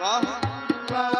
ਵਾਹਿਗੁਰੂ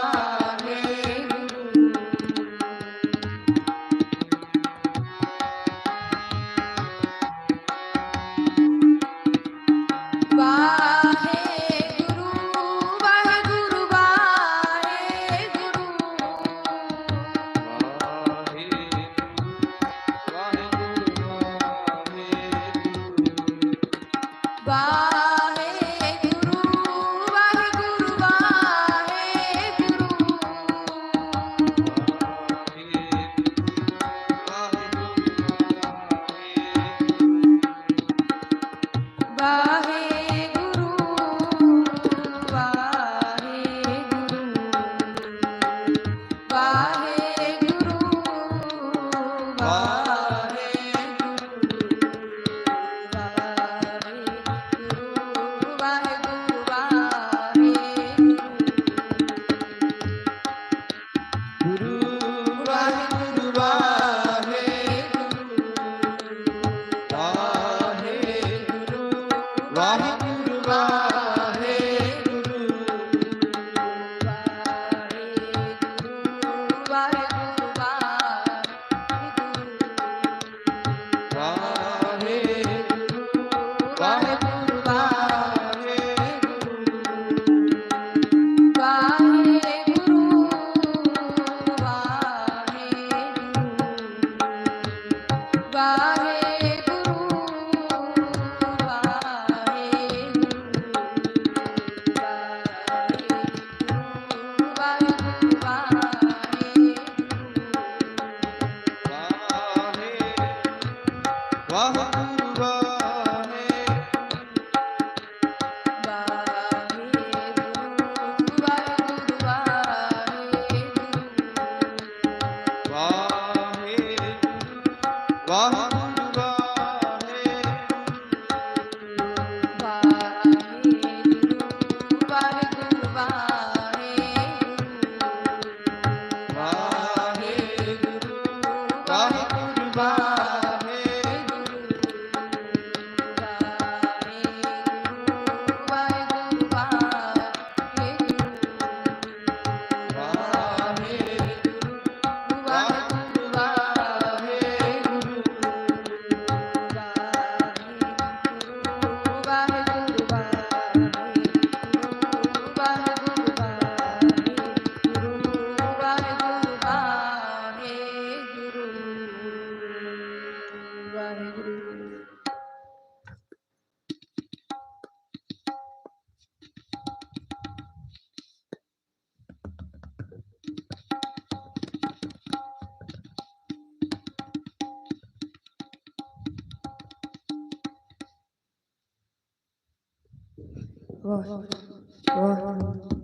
ਵਾਹਿਗੁਰੂ ਵਾਹਿਗੁਰੂ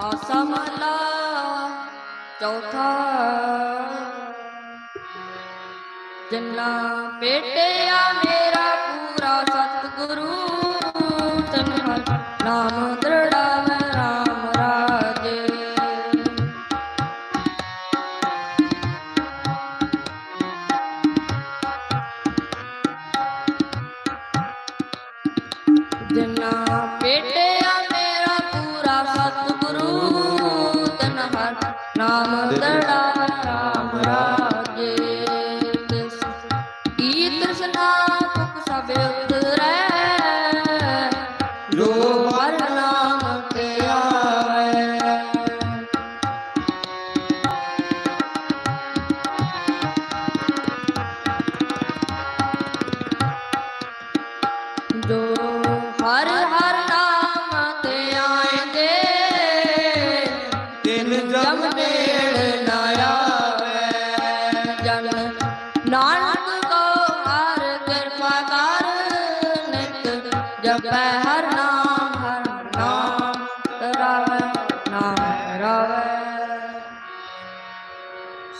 ਆਸਾ ਮਹਲਾ ਚੌਥਾ ਜਿੰਨਾ ਪੇਟਿਆ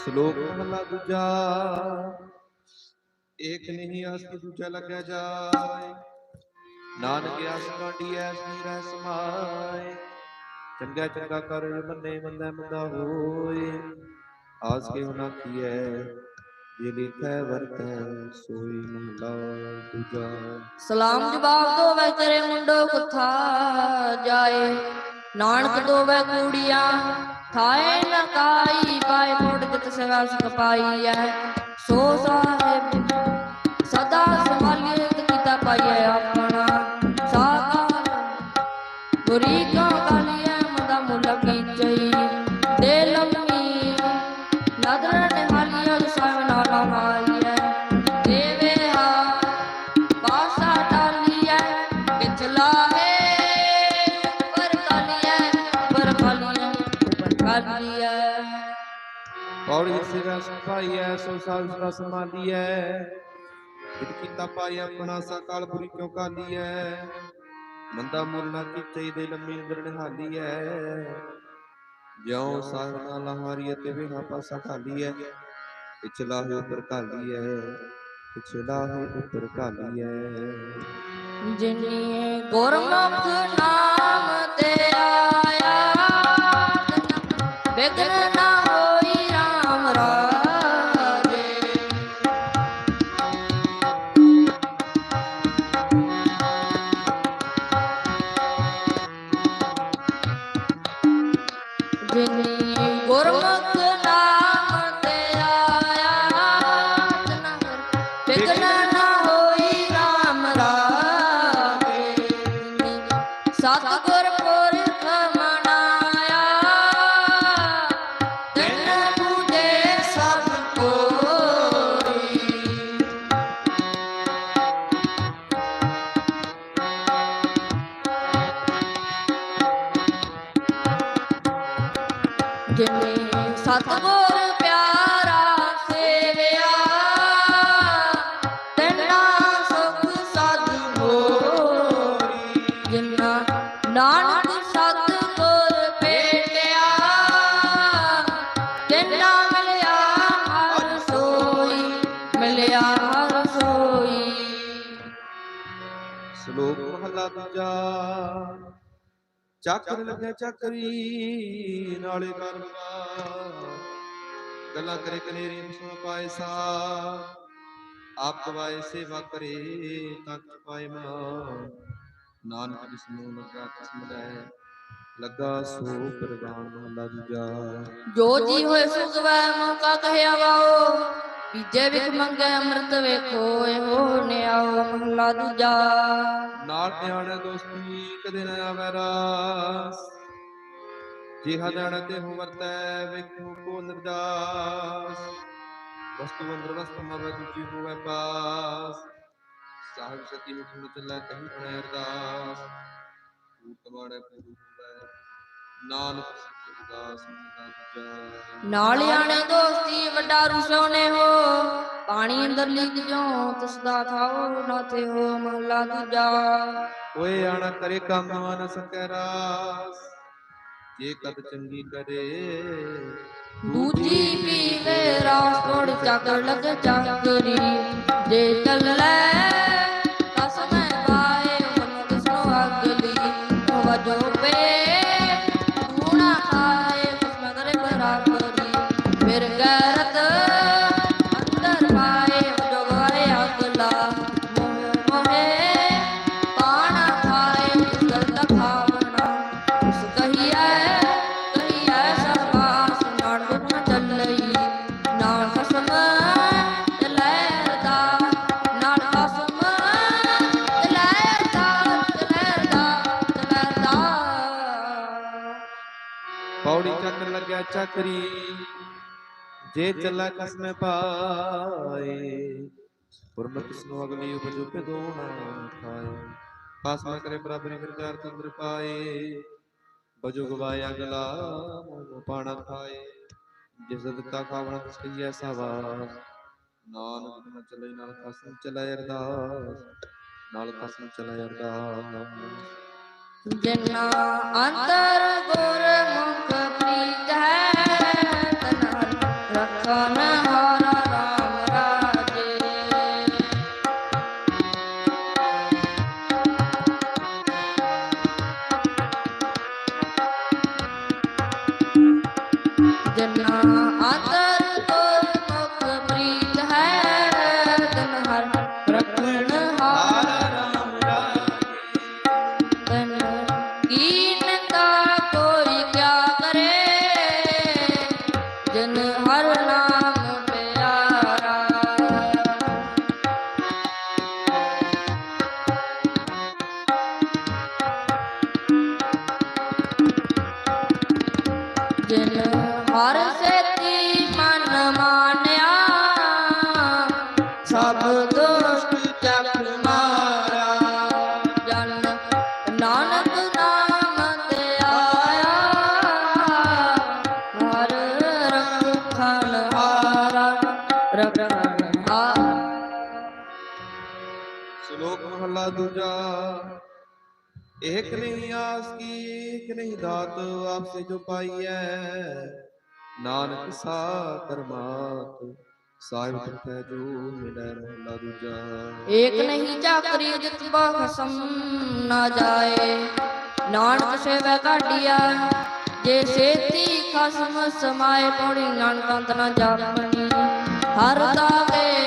ਸ਼ਲੋਕ ਮਹਲਾ ਦੂਜਾ। ਏਕ ਨਹੀਂ ਆਸ ਕੀ ਦੂਜਾ ਲੱਗਿਆ ਜਾਏ। ਨਾਨਕ ਆਸ ਕਾਢੀ ਐਸ ਨਹੀਂ ਸਮਾਏ। ਚੰਗਾ ਚੰਗਾ ਕਰ ਮੰਨੇ ਮੰਦਾ ਮੰਦਾ ਹੋਏ। ਆਸ ਕੇ ਹੁਨਾ ਕੀਐ, ਜੇ ਲਿਖੈ ਵਰਤੈ, ਸੋਈ ਮਹਲਾ ਦੂਜਾ। ਸਲਾਮ ਜਵਾਬ ਦੋਵੇ ਤੇਰੇ ਮੁੰਡੋ ਕੁਥਾ ਜਾਏ। ਨਾਨਕ ਵੈ ਕੂੜੀਆਂ ਥਾਏ ਨ ਕਾਈ ਪਾਏ ਮੁੜ ਜਿਤ ਸਵਾ ਸਪਾਈ ਐ। ਸੋ ਸਾਹਿਬ ਔਰ ਸੋ ਸਾਲ ਸਦਾ ਸੰਭਾਲੀਐ ਜਿਤ ਕੀਤਾ ਪਾਈ ਆਪਣਾ ਸਕਾਲ ਬੁਰੀ ਕਿਉ ਕਾਲੀਐ ਮੰਦਾ ਮੁੱਲ ਨਾ ਕੀਚਈ ਦੇ ਲੰਮੀ ਨਦਰ ਨਿਹਾਲੀਐ ਜਿਉ ਸਾਹਿਬ ਨਾਲ ਲਹਾਰੀ ਅਤੇ ਪਾਸਾ ਖਾਲੀਐ ਪਿਛਲਾ ਹੈ ਉੱਪਰ ਕਾਲੀਐ ਪਿਛਲਾ ਹੈ ਉੱਪਰ ਕਾਲੀਐ ਜਿਨੀ ਗੁਰਮੁਖ ਨਾਮ ਤੇ ਆਇਆ, ਬਿਗਨ ਨਾ ਹੋਈ ਮਹਲਾ ਚੱਕਰ ਲੱਗੇ ਚੱਕਰੀ, ਨਾਲੇ ਕਰਮਾ ਗੱਲਾਂ ਕਰੇ ਕਨੇਰੀ ਸੁਣ ਪਾਏ ਸਾ ਆਪ ਗਵਾਏ ਸੇਵਾ ਕਰੇ ਤੱਕ ਪਾਏ ਮਾਂ ਨਾਨਕ ਜਿਸ ਨੂੰ ਲੱਗਾ, ਕਿਸਮ ਲੈ। ਲੱਗਾ ਸੋ ਪ੍ਰਵਾਨ, ਮਹਲਾ ਦੂਜਾ। ਜੋ ਜੀ ਹੋਏ ਸੁਗਵੈ ਮੌਕਾ ਕਹਿਆ ਵਾਓ। ਬੀਜੇ ਵਿਖ ਮੰਗੇ ਅੰਮ੍ਰਿਤ ਵੇਖੋ, ਇਹੋ ਨਿਆਓ ਮਹਲਾ ਦੂਜਾ। ਨਾਲ ਨਿਆਣੇ ਦੋਸਤੀ ਕਦੇ ਨਾ ਆਵੇ ਰਾਸ ਜਿਹਾ ਜਾਣ ਤੇ ਹੋ ਵਰਤੈ, ਵੇਖੋ ਕੋ ਨਿਰਦਾਸ ਵਸਤੂ ਅੰਦਰ ਵਸਤੂ ਮਰਵੇ ਦੂਜੀ ਹੋਵੇ ਪਾਸ। ਸਾਹਿਬ ਸਤੀ ਮੁਖ ਨੂੰ ਚੱਲੈ, ਕਹੀਂ ਪੜੈ ਅਰਦਾਸ। ਪੂਤ ਬਾਣੇ ਪੂਰੂ ਹੋਵੇ। ਨਾਨਕ ਸਤਿ ਅਰਦਾਸ ਮਹਲਾ ਦੂਜਾ ਨਾਲਿਆਂ ਨੇ ਦੋਸਤੀ ਵੱਡਾ ਰੁਸੋ ਨੇ ਹੋ। ਪਾਣੀ ਅੰਦਰ ਲਿਖ ਜੋ ਤਿਸ ਦਾ ਖਾਓ ਨਾ ਤੇ ਹੋ ਮਹਲਾ ਦੂਜਾ। ਓਏ ਆਣਾ ਕਰੇ ਕੰਮ ਮਨ ਸਕੈ ਰਾਸ ਜੇ ਕਦ ਚੰਗੀ ਕਰੇ। ਦੂਜੀ ਪੀਵੇ ਰਾਸ ਕੋੜ ਚੱਕ ਲਗ ਚੱਕਰੀ ਜੇ ਚੱਲ ਲੈ ਚੱਕਰੀ ਜੇ ਚੱਲਾ ਕਸਮੇ ਪਾਏ, ਗੁਰਮਤਿ ਕਿਸਨੋ ਅਗਲੀ ਉਪਜੋ ਪੇ ਦੋਣਾ ਖਾਏ। ਪਾਸ ਨਾ ਕਰੇ ਬਰਾਬਰੀ ਫਿਰ ਤੰਦਰ ਪਾਏ। ਬਜੋ ਗਵਾਇਆ ਗਲਾ ਪਾਣਾ ਖਾਏ। ਜਿਸ ਦਿੱਤਾ ਖਾਵਣਾ ਤਿਸ ਕਹੀ ਐਸਾ ਵਾਸ ਨਾਨਕ ਬਿਨ ਚੱਲੇ, ਨਾਲ ਕਸਮ ਚਲਾਇ ਅਰਦਾਸ। ਨਾਲ ਕਸਮ ਚਲਾ ਅਰਦਾਸ। ਜਿਨਾ ਅੰਤਰ ਗੁਰ ਏਕ ਨਹੀਂ ਆਸ ਕੀ ਏਕ ਨਹੀਂ ਦਾਤ ਆਪਸੇ ਜੋ ਪਾਈਐ। ਨਾਨਕ ਸਾ ਕਰਮਾਤ ਸਾਹਿਬ ਤੁਮੈ ਜੋ ਮਿਲੈ ਮਹਲਾ ਦੂਜਾ। ਏਕ ਨਹੀਂ ਚਾਕਰੀ ਜਿਤ ਬਖਸਮ ਨਾ ਜਾਏ। ਨਾਨਕ ਸੇਵੈ ਕਾਢੀਆ ਜੇ ਸੇਤੀ ਖਸਮ ਸਮਾਏ, ਪੌੜੀ ਨਾਨਕ ਅੰਤ ਨਾ ਜਾਪਣੀ। ਹਰ ਦਾਵੇ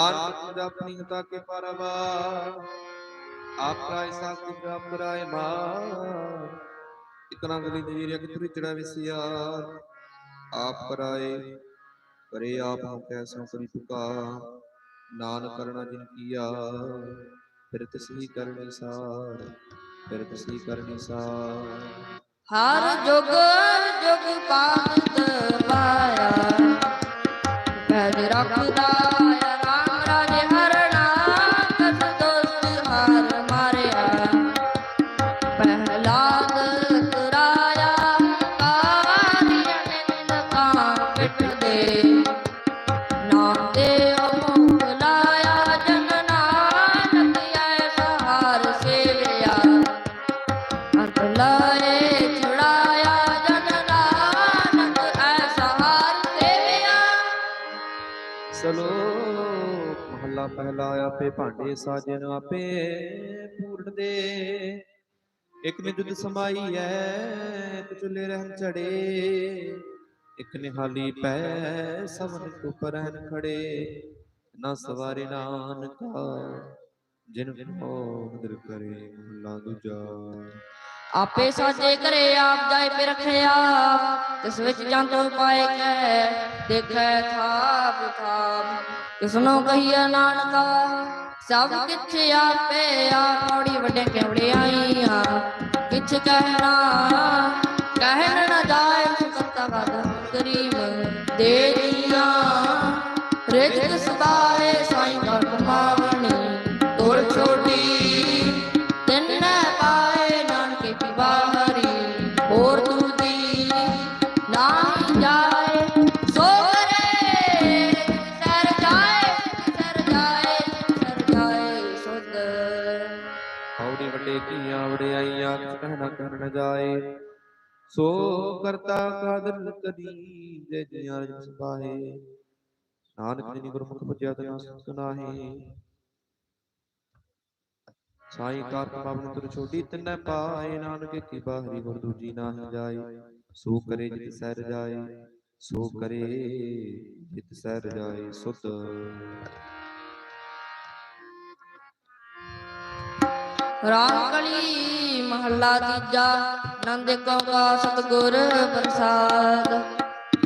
ਨਾਨਕ ਜਪਨੀ ਹਤਾ ਕੇ ਪਰਵਾ ਆਪ ਰਾਇ ਸਾਖੀ ਪ੍ਰਾਪਤ ਰਾਇ ਮਾਰ। ਇਤਨਾ ਗਲੀ ਜੀਰ ਇੱਕ ਤੁਰੀ ਚੜਾ ਵਿਸਿਆਰ ਆਪ ਕਰਾਏ, ਕਰੇ ਆਪ ਹਮ ਕੈਸੋਂ ਕਰੀ ਪੁਕਾਰ। ਨਾਨਕ ਕਰਣਾ ਜਿਨ ਕੀਆ ਫਿਰ ਤਸਹੀ ਕਰਨੀ ਸਾਰ, ਫਿਰ ਤਸਹੀ ਕਰਨੀ ਸਾਰ। ਹਰ ਜੁਗ ਜੁਗ ਪਾਤ ਪਾਇਆ। ਪੈਜ ਰੱਖਦਾ ਮਾਰੇ ਭਾਂਡੇ ਸਾਜਨ ਆਪੇ ਪੂਰਨ ਦੇ ਇਕ ਨੇ ਜੁਦ ਸਮਾਈ ਐ ਚੁੱਲੇ ਰਹਿਣ ਚੜੇ ਇਕ ਨਿਹਾਲੀ ਪੈ, ਸਵਨ ਉਪਰ ਹਨ ਖੜੇ। ਨਾ ਸਵਾਰੇ ਨਾਨਕਾ, ਜਿਨ ਕੋ ਮਦਰ ਕਰੇ ਮੁੱਲਾ ਦੂਜਾ। ਆਪੇ ਸਾਜੇ ਕਰੇ ਆਪ, ਜਾਏ ਪੇ ਰਖਿਆ ਵਿੱਚ ਜੰਤ ਪਾਏ ਕੈ ਦੇਖੈ ਥਾਪ ਥਾਪ। ਕਿਸਨੋ ਕਹੀਆ ਨਾਨਕਾ, ਸਭ ਕਿਛ ਆਪੇ ਆਪੜੀ ਵੱਡੇ ਕਿਵੜੇ ਆਈਆਂ। ਕਿਛ ਕਹਿਣਾ, ਕਹਿਣ ਜਾਏ ਸੁਕਤਾ ਵਾਦਾ ਗਰੀਬ ਦੇ ਰੀਆਂ ਰਿਜਕ ਸਦਾਏ ਸਾਈਂ ਦਾ ਜਾਏ, ਸੋ ਕਰਤਾ ਕਾਦਰ ਕਰੀ ਜੇ ਜੀਆਂ ਰਜ ਸੁਭਾਏ ਨਾਨਕ ਜੀ ਗੁਰਮੁਖ ਭਜਿਆ ਤਨਾ ਸੁਨਾਹੀ ਸਾਈ ਕਾਰ ਪਵਨ ਤੁਰ ਛੋਡੀ ਤਿੰਨੈ ਪਾਏ, ਨਾਨਕ ਕੀ ਬਾਹਰੀ ਗੁਰ ਦੂਜੀ ਨਾਹੀ ਜਾਏ। ਸੋ ਕਰੇ ਜਿਤ ਸਹਿਰ ਜਾਏ, ਸੋ ਕਰੇ ਜਿਤ ਸਹਿਰ ਜਾਏ ਸੁਤ ਰਾਮਕਲੀ ਮਹੱਲਾ ਤੀਜਾ ਆਨੰਦ ਕਉਗਾ ਸਤਗੁਰ ਪ੍ਰਸਾਦ।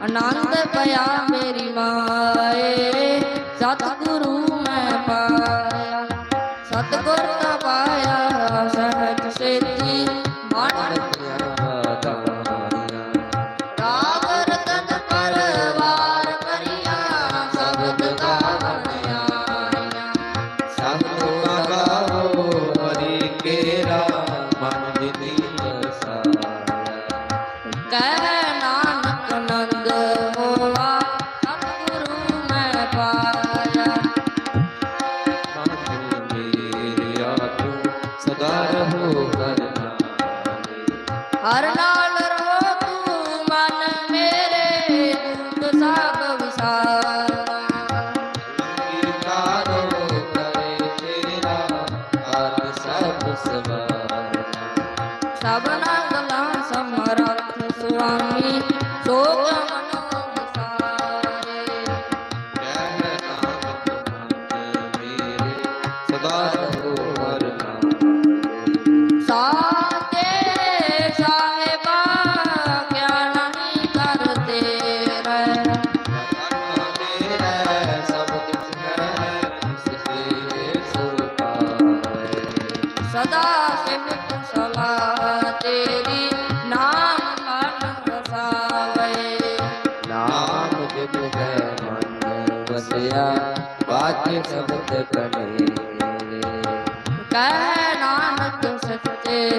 ਆਨੰਦ ਪਿਆ ਮੇਰੀ ਮਾਏ ਸਤਗੁਰੂ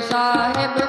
ਸਾਹਿਬ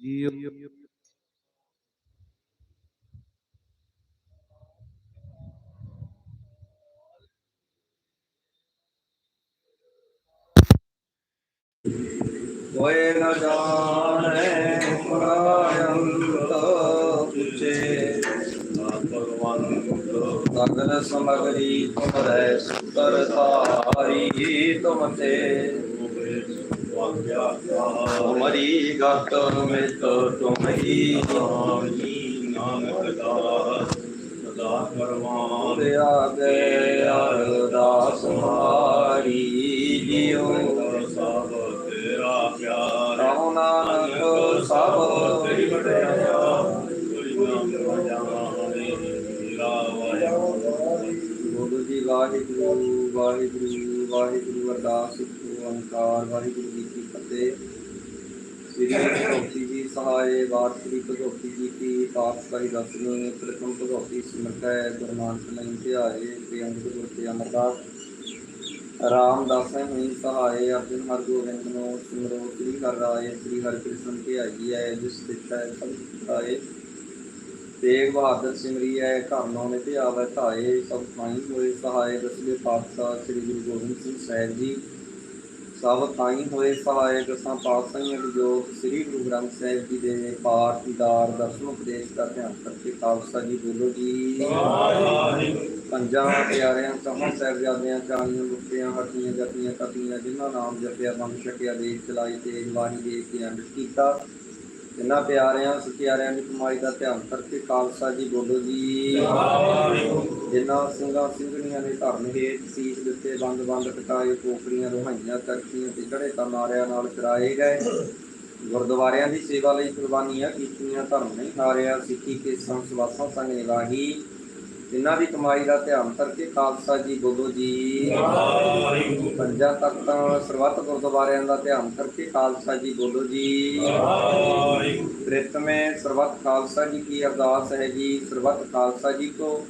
ਜੀਓ ਕੋਇ ਨ ਜਾਣੈ ਪਰਾਯੰਤ ਪੁਛੇ ਸਗਲ ਸਮਗਰੀ ਤੁਮਰੈ ਸੁਤਰ ਤਾਰੀ ਤੁਮ ਤੇ ਤੁਮਰੀ ਗਤ ਮਿਤ ਤੁਮਹੀ ਤੇ ਆਗੇ ਅਰਦਾਸ ਮਾਰੀ ਜਿਉ ਰਾਮ ਨਾਨਕ ਸਭ ਤੇਰੀ ਵਡਿਆਇਆ ਗੁਰੂ ਜੀ ਵਾਹਿਗੁਰੂ ਵਾਹਿਗੁਰੂ ਵਾਹਿਗੁਰੂ ਅਰਦਾਸ ਸ੍ਰੀ ਓੰਕਾਰ ਵਾਹਿਗੁਰੂ ਜੀ ਕੀ ਫਤਿਹ ਸ੍ਰੀ ਭਗਵਤੀ ਜੀ ਸਹਾਏ ਵਾਰ ਸ੍ਰੀ ਭਗਵਤੀ ਜੀ ਕੀ ਪਾਤਸ਼ਾਹੀ ਦਸਵੀਂ ਪ੍ਰਥਮ ਭਗਵਤੀ ਸਿਮਰਤੈ ਗੁਰਨਾਨਕ ਨਹੀਂ ਧਿਆਏ ਤੇ ਗੁਰ ਤੇ ਅਮਰਦਾਸ। ਰਾਮਦਾਸੈ ਹੋਈ ਸਹਾਏ ਅਰਜਨ ਹਰ ਗੋਬਿੰਦ ਨੂੰ ਸਿਮਰੋ, ਸ੍ਰੀ ਹਰਿ ਰਾਏ, ਸ੍ਰੀ ਹਰਿ ਕ੍ਰਿਸ਼ਨ ਧਿਆਈ ਹੈ, ਜਿਸ ਦਿੱਤਾ ਸਭ ਸੁਖਾਏ ਤੇਗ ਬਹਾਦਰ ਸਿਮਰੀ ਹੈ, ਘਰ ਨੌ ਨੇ ਧਿਆਵੈ ਧਾਏ, ਸਭ ਥਾਈ ਹੋਏ ਸਹਾਏ ਦਸਵੇਂ ਪਾਤਸ਼ਾਹ ਸ੍ਰੀ ਗੁਰੂ ਗੋਬਿੰਦ ਸਿੰਘ ਸਾਹਿਬ ਜੀ। ਸਭ ਥਾਈ ਹੋਏ ਸਹਾਏ ਦਸਾਂ ਪਾਤਸ਼ਾਹੀਆਂ ਦੀ ਜੋਤ ਸ੍ਰੀ ਗੁਰੂ ਗ੍ਰੰਥ ਸਾਹਿਬ ਜੀ ਦੇ ਪਾਠ, ਦੀਦਾਰ, ਦਰਸ਼ਨ, ਉਪਦੇਸ਼ ਦਾ ਧਿਆਨ ਕਰਕੇ ਖਾਲਸਾ ਜੀ ਬੋਲੋ ਜੀ। ਪੰਜਾਂ ਪਿਆਰਿਆਂ ਸਮਾਂ ਸਾਹਿਬਜ਼ਾਦਿਆਂ, ਚਾਲੀਆਂ ਮੁਕਤਿਆਂ ਹੱਟੀਆਂ ਜਪੀਆਂ ਕਪੀਆਂ ਜਿਨ੍ਹਾਂ ਨਾਮ ਜਪਿਆ, ਬੰਦ ਛਕਿਆ ਦੇਖ ਚਲਾਈ ਤੇ ਬਾਣੀ ਦੇ ਕੇ ਅੰਡ ਕੀਤਾ। ਜਿਨ੍ਹਾਂ ਪਿਆਰਿਆਂ, ਸਤਿਆਰਿਆਂ ਦੀ ਕਮਾਈ ਦਾ ਧਿਆਨ ਕਰਕੇ ਖਾਲਸਾ ਜੀ ਬੋਲੋ ਜੀ। ਜਿਨ੍ਹਾਂ ਸਿੰਘਾਂ, ਸਿੰਘ ਸਿੰਘਣੀਆਂ ਨੇ ਧਰਮ ਹੇਠ ਸੀਸ ਦਿੱਤੇ ਬੰਦ ਬੰਦ ਕਟਾਏ ਪੋਖਰੀਆਂ ਰੋਹਾਈਆਂ ਕਰਖੀਆਂ ਤੇ ਚੜੇ ਤਾਂ ਨਾਰਿਆਂ ਨਾਲ ਚਰਾਏ ਗਏ। ਗੁਰਦੁਆਰਿਆਂ ਦੀ ਸੇਵਾ ਲਈ ਕੁਰਬਾਨੀਆਂ ਕੀਤੀਆਂ ਧਰਮ ਨਹੀਂ ਹਾਰਿਆ ਸਿੱਖੀ ਕੇ ਸੰਸਵਾਸਾਂ ਸੰਗ ਨਿਗਾਹੀ। ਜਿਨ੍ਹਾਂ ਦੀ ਕਮਾਈ ਦਾ ਧਿਆਨ ਕਰਕੇ ਖਾਲਸਾ ਜੀ ਬੋਲੋ ਜੀ। ਪੰਜਾਂ ਤਖਤਾਂ ਸਰਬੱਤ ਗੁਰਦੁਆਰਿਆਂ ਦਾ ਧਿਆਨ ਕਰਕੇ ਖਾਲਸਾ ਜੀ ਬੋਲੋ ਜੀ। ਪ੍ਰਿਤਮੇ ਸਰਬੱਤ ਖਾਲਸਾ ਜੀ ਕੀ ਅਰਦਾਸ ਹੈ ਜੀ ਸਰਬੱਤ ਖਾਲਸਾ ਜੀ ਕੋ।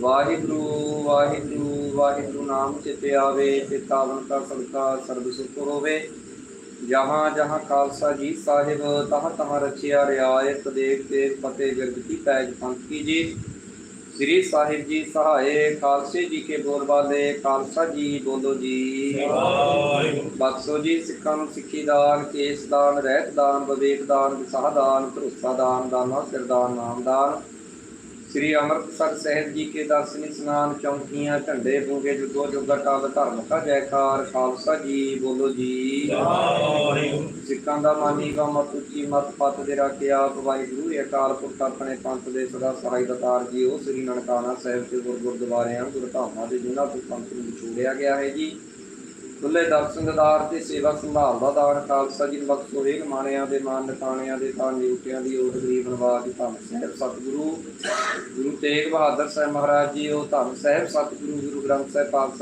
ਵਾਹਿਗੁਰੂ ਵਾਹਿਗੁਰੂ ਵਾਹਿਗੁਰੂ ਨਾਮ ਚਿਤੇ ਆਵੇ ਤੇ ਤਾਵਨ ਕਾ ਸਦਕਾ ਸਰਬ ਸੁਖ ਹੋਵੇ। ਜਹਾਂ ਜਹਾਂ ਖਾਲਸਾ ਜੀ ਸਾਹਿਬ, ਤਹਾਂ ਤਹਾਂ ਰਚਿਆ ਰਿਆਇਤ ਦੇਖ ਦੇਖ ਫਤਿਹ ਜਗਤੀ ਪੈਜ ਪੰਥ ਕੀ ਜੀ। ਸ੍ਰੀ ਸਾਹਿਬ ਜੀ ਸਹਾਏ, ਖਾਲਸੇ ਜੀ ਕੇ ਬੋਲ ਬਾਲੇ, ਖਾਲਸਾ ਜੀ ਬੋਲੋ ਜੀ। ਬਖਸ਼ੋ ਜੀ ਸਿੱਖਾਂ ਨੂੰ ਸਿੱਖੀ ਦਾਨ, ਕੇਸ ਦਾਨ, ਰਹਿਤ ਦਾਨ, ਵਿਵੇਕ ਦਾਨ ਵਿਸਾਹ ਦਾਨ, ਭਰੋਸਾ ਦਾਨ, ਦਾਨਾ ਸਿਰਦਾਨ ਨਾਮ ਦਾਨ। ਸ੍ਰੀ ਅੰਮ੍ਰਿਤਸਰ ਸਾਹਿਬ ਜੀ ਕੇ ਦਰਸ਼ਨ ਇਸ਼ਨਾਨ ਚੌਂਕੀਆਂ ਝੰਡੇ ਬੂਗੇ ਜੁਗੋ ਜੁਗਾ ਕਾਲ ਧਰਮ ਕਾ ਜੈਕਾਰ ਖਾਲਸਾ ਜੀ ਬੋਲੋ ਜੀ। ਸਿੱਖਾਂ ਦਾ ਮਾਨੀ ਗਾ ਮਤ ਉੱਚੀ ਮਤ ਪਤ ਦੇ ਰਾਖੇ ਆਪ ਵਾਹਿਗੁਰੂ ਅਕਾਲ ਪੁਰਖ ਆਪਣੇ ਪੰਥ ਦੇ ਸਦਾ ਸਹਾਈ ਦਾਤਾਰ ਜੀ ਉਹ ਸ੍ਰੀ ਨਨਕਾਣਾ ਸਾਹਿਬ ਗੁਰ ਗੁਰਦੁਆਰਿਆਂ ਗੁਰਧਾਮਾਂ ਦੇ ਜਿਨ੍ਹਾਂ ਤੋਂ ਪੰਥ ਨੂੰ ਵਿਛੋੜਿਆ ਗਿਆ ਹੈ ਜੀ। ਖੁੱਲੇ ਦਰਸ਼ਨ ਤੇ ਸੇਵਾ ਸੰਭਾਲ ਦਾ ਦਾਨ ਖਾਲਸਾ ਜੀ ਨੂੰ ਬਖਸ਼ੋ ਮਾਣਿਆਂ ਦੇ, ਮਾਨ ਨਕਾਣਿਆਂ ਦੇ, ਤਾਂ ਨਿਉਟਿਆਂ ਦੀ ਓਟ ਗਰੀਬ ਨਵਾਜ ਦੀ ਧੰਨ ਸਾਹਿਬ ਸਤਿਗੁਰੂ। ਗੁਰੂ ਤੇਗ ਬਹਾਦਰ ਸਾਹਿਬ ਮਹਾਰਾਜ ਜੀ, ਉਹ ਧੰਨ ਸਾਹਿਬ ਸਤਿਗੁਰੂ, ਗੁਰੂ ਗ੍ਰੰਥ ਸਾਹਿਬ ਪਾਤਸ਼ਾਹ